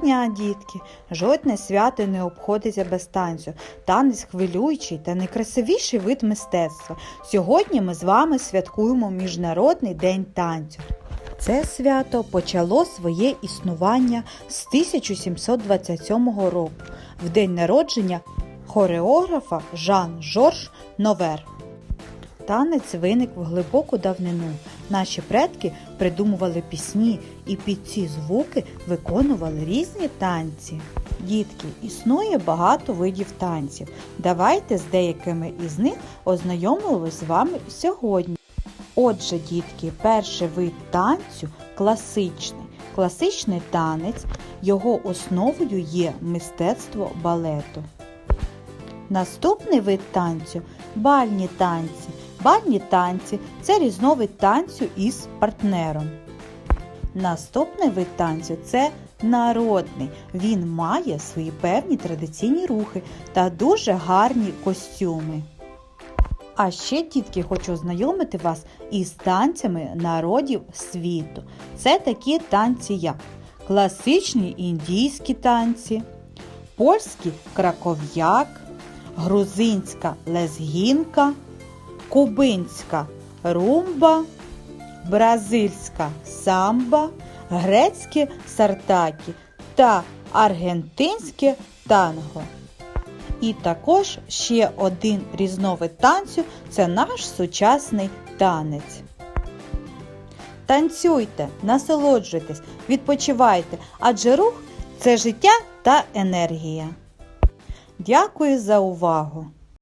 дня, дітки! Жодне свято не обходиться без танцю. Танець хвилюючий та найкрасивіший вид мистецтва. Сьогодні ми з вами святкуємо Міжнародний день танцю. Це свято почало своє існування з 1727 року, в день народження хореографа Жан Жорж Новер. Танець виник в глибоку давнину. Наші предки придумували пісні і під ці звуки виконували різні танці. Дітки, існує багато видів танців. Давайте з деякими із них ознайомимося з вами сьогодні. Отже, дітки, перший вид танцю класичний. Класичний танець, його основою є мистецтво балету. Наступний вид танцю бальні танці. Бальні танці це різновид танцю із партнером. Наступний вид танцю це народний. Він має свої певні традиційні рухи та дуже гарні костюми. А ще, дітки, хочу ознайомити вас із танцями народів світу. Це такі танці, як класичні індійські танці, польський краков'як, грузинська лезгінка, кубинська румба, бразильська самба, грецьке сартакі та аргентинське танго. І також ще один різновид танцю це наш сучасний танець. Танцюйте, насолоджуйтесь, відпочивайте, адже рух це життя та енергія. Дякую за увагу!